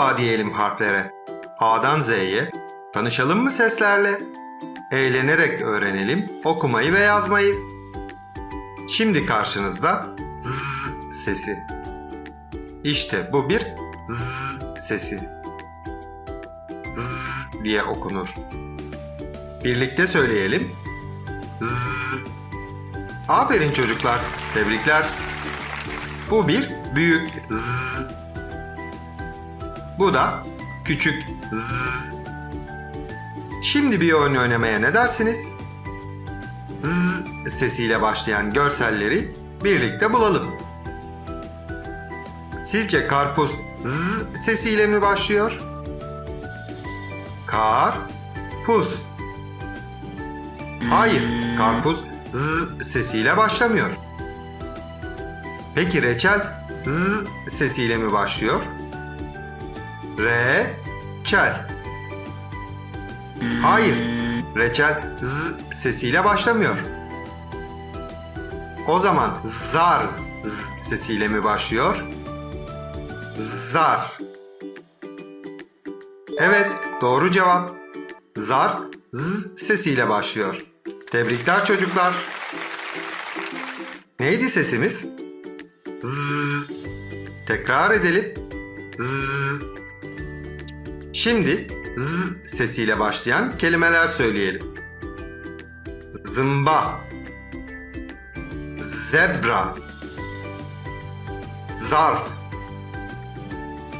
Merhaba diyelim harflere. A'dan Z'ye. Tanışalım mı seslerle? Eğlenerek öğrenelim okumayı ve yazmayı. Şimdi karşınızda Z sesi. İşte bu bir Z sesi. Z diye okunur. Birlikte söyleyelim. Z. Aferin çocuklar. Tebrikler. Bu bir büyük Z. Bu da küçük Z. Şimdi bir oyun oynamaya ne dersiniz? Z sesiyle başlayan görselleri birlikte bulalım. Sizce karpuz Z sesiyle mi başlıyor? Kar, puz. Hayır, karpuz Z sesiyle başlamıyor. Peki reçel Z sesiyle mi başlıyor? Re, çel. Hayır, reçel Z sesiyle başlamıyor. O zaman zar Z sesiyle mi başlıyor? Zar. Evet, doğru cevap. Zar Z sesiyle başlıyor. Tebrikler çocuklar. Neydi sesimiz? Z. Tekrar edelim. Z. Şimdi z sesiyle başlayan kelimeler söyleyelim. Zımba. Zebra. Zarf.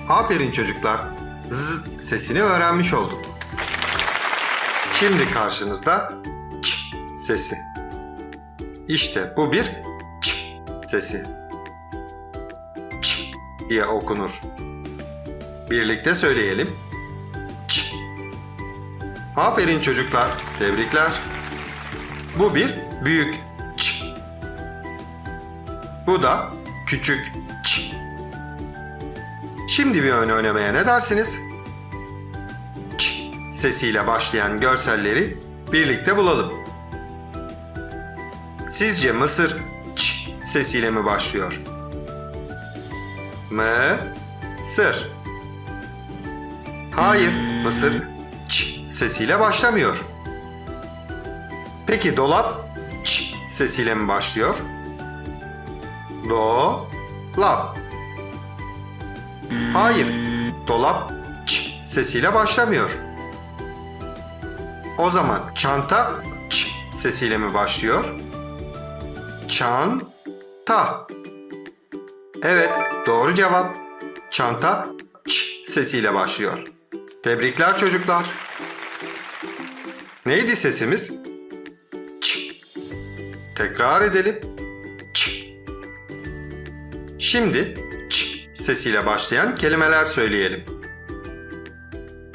Aferin çocuklar. Z sesini öğrenmiş olduk. Şimdi karşınızda ç sesi. İşte bu bir ç sesi. Ç diye okunur. Birlikte söyleyelim. Aferin çocuklar. Tebrikler. Bu bir büyük ç. Bu da küçük ç. Şimdi bir oyun oynamaya ne dersiniz? Ç sesiyle başlayan görselleri birlikte bulalım. Sizce Mısır ç sesiyle mi başlıyor? Mı sır. Hayır, Mısır sesiyle başlamıyor. Peki dolap ç sesiyle mi başlıyor? Do lap. Hayır, dolap ç sesiyle başlamıyor. O zaman çanta ç sesiyle mi başlıyor? Çan ta. Evet, doğru cevap. Çanta ç sesiyle başlıyor. Tebrikler çocuklar. Neydi sesimiz? Ç. Tekrar edelim. Ç. Şimdi ç sesiyle başlayan kelimeler söyleyelim.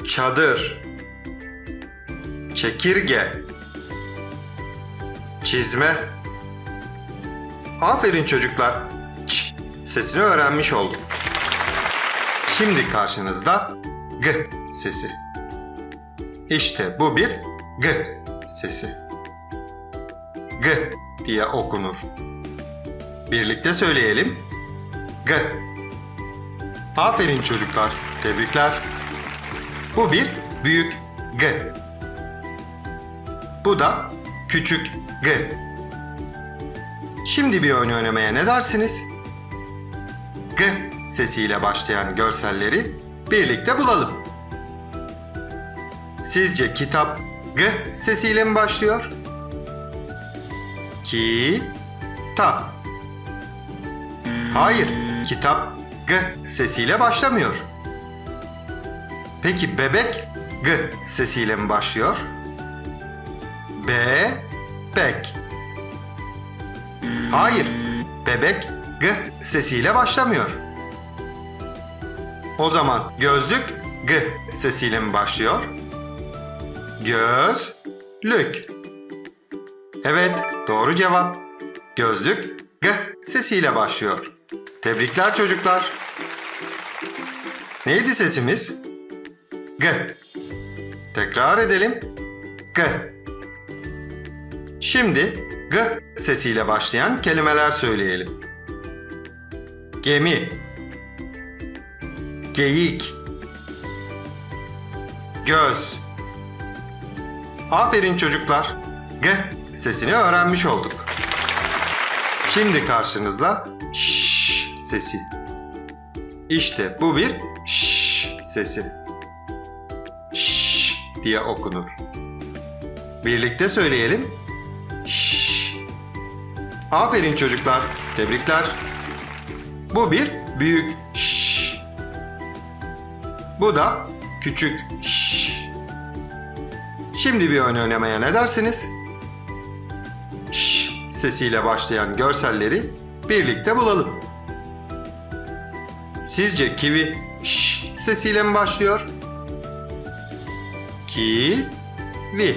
Çadır. Çekirge. Çizme. Aferin çocuklar. Ç sesini öğrenmiş olduk. Şimdi karşınızda G sesi. İşte bu bir G sesi. G diye okunur. Birlikte söyleyelim. G. Aferin çocuklar. Tebrikler. Bu bir büyük G. Bu da küçük G. Şimdi bir oyun oynamaya ne dersiniz? G sesiyle başlayan görselleri birlikte bulalım. Sizce kitap G sesiyle mi başlıyor? Ki tap. Hayır, kitap G sesiyle başlamıyor. Peki bebek G sesiyle mi başlıyor? B bek. Hayır, bebek G sesiyle başlamıyor. O zaman gözlük G sesiyle mi başlıyor? Gözlük. Evet, doğru cevap. Gözlük G sesiyle başlıyor. Tebrikler çocuklar. Neydi sesimiz? G. Tekrar edelim. G. Şimdi G sesiyle başlayan kelimeler söyleyelim. Gemi. Geyik. göz. Aferin çocuklar. G sesini öğrenmiş olduk. Şimdi karşınızda ş sesi. İşte bu bir ş sesi. Ş diye okunur. Birlikte söyleyelim. Ş. Aferin çocuklar. Tebrikler. Bu bir büyük ş. Bu da küçük ş. Şimdi bir ön oynamaya ne dersiniz? Ş sesiyle başlayan görselleri birlikte bulalım. Sizce kivi ş sesiyle mi başlıyor? Ki vi.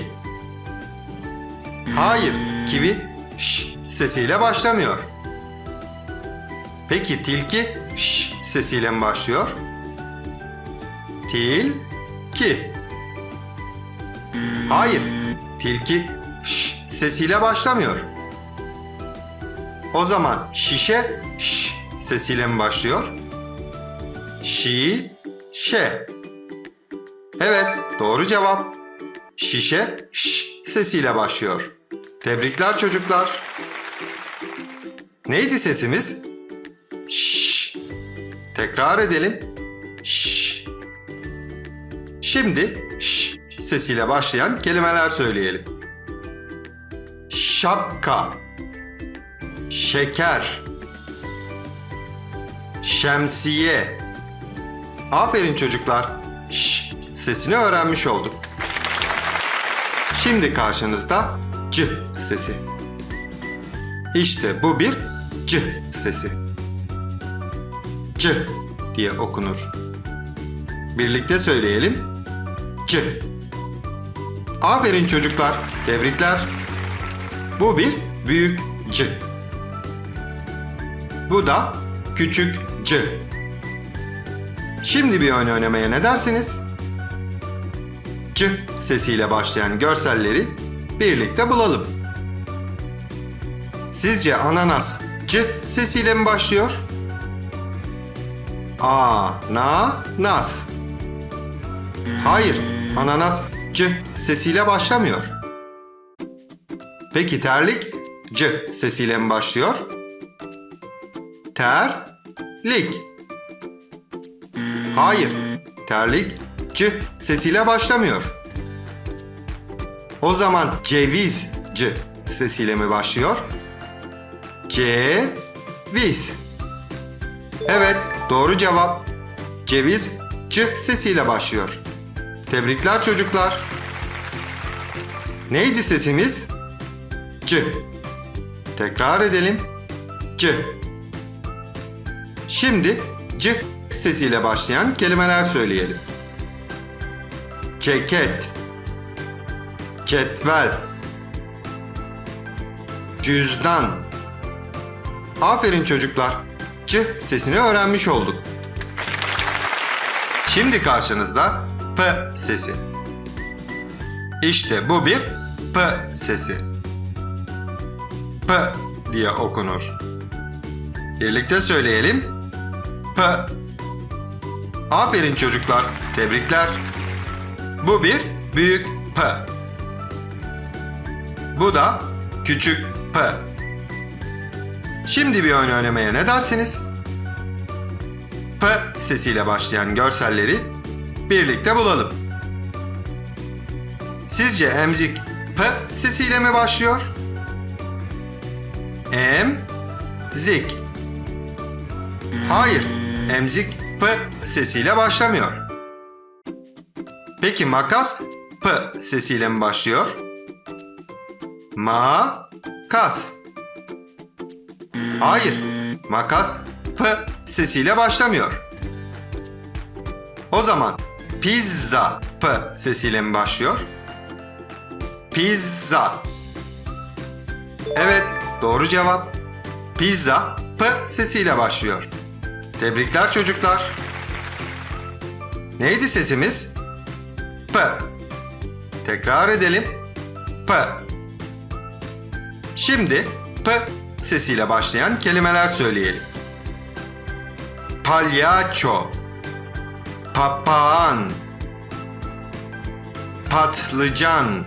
Hayır, kivi ş sesiyle başlamıyor. Peki tilki ş sesiyle mi başlıyor? Til ki. Hayır, tilki ş sesiyle başlamıyor. O zaman şişe ş sesiyle mi başlıyor? Şi, şe. Evet, doğru cevap. Şişe ş sesiyle başlıyor. Tebrikler çocuklar. Neydi sesimiz? Şş. Tekrar edelim. Şş. Şimdi ş sesiyle başlayan kelimeler söyleyelim. Şapka. Şeker. Şemsiye. Aferin çocuklar. Ş sesini öğrenmiş olduk. Şimdi karşınızda C sesi. İşte bu bir C sesi. C diye okunur. Birlikte söyleyelim. C. Aferin çocuklar. Tebrikler. Bu bir büyük C. Bu da küçük C. Şimdi bir oyun oynamaya ne dersiniz? C sesiyle başlayan görselleri birlikte bulalım. Sizce ananas C sesiyle mi başlıyor? A, na, nas. Hayır, ananas C sesiyle başlamıyor. Peki terlik C sesiyle mi başlıyor? Ter, lik. Hayır, terlik C sesiyle başlamıyor. O zaman ceviz C sesiyle mi başlıyor? C, viz. Evet, doğru cevap. Ceviz C sesiyle başlıyor. Tebrikler çocuklar. Neydi sesimiz? C. Tekrar edelim. C. Şimdi C sesiyle başlayan kelimeler söyleyelim. Ceket. Cetvel. Cüzdan. Aferin çocuklar. C sesini öğrenmiş olduk. Şimdi karşınızda P sesi. İşte bu bir P sesi. P diye okunur. Birlikte söyleyelim. P. Aferin çocuklar. Tebrikler. Bu bir büyük P. Bu da küçük P. Şimdi bir oyun oynamaya ne dersiniz? P sesiyle başlayan görselleri birlikte bulalım. Sizce emzik P sesiyle mi başlıyor? Em, zik. Hayır, emzik P sesiyle başlamıyor. Peki makas P sesiyle mi başlıyor? Ma, kas. Hayır, makas P sesiyle başlamıyor. O zaman pizza P sesiyle mi başlıyor? Pizza. Evet, doğru cevap. Pizza P sesiyle başlıyor. Tebrikler çocuklar. Neydi sesimiz? P. Tekrar edelim. P. Şimdi P sesiyle başlayan kelimeler söyleyelim. Palyaço. Papağan. Patlıcan.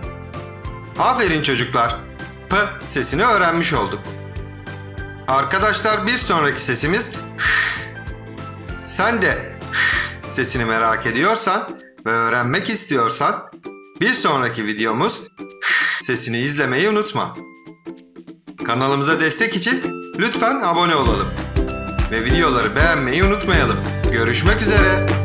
Aferin çocuklar. P sesini öğrenmiş olduk. Arkadaşlar bir sonraki sesimiz sen de sesini merak ediyorsan ve öğrenmek istiyorsan bir sonraki videomuz sesini izlemeyi unutma. Kanalımıza destek için lütfen abone olalım. Ve videoları beğenmeyi unutmayalım. Görüşmek üzere.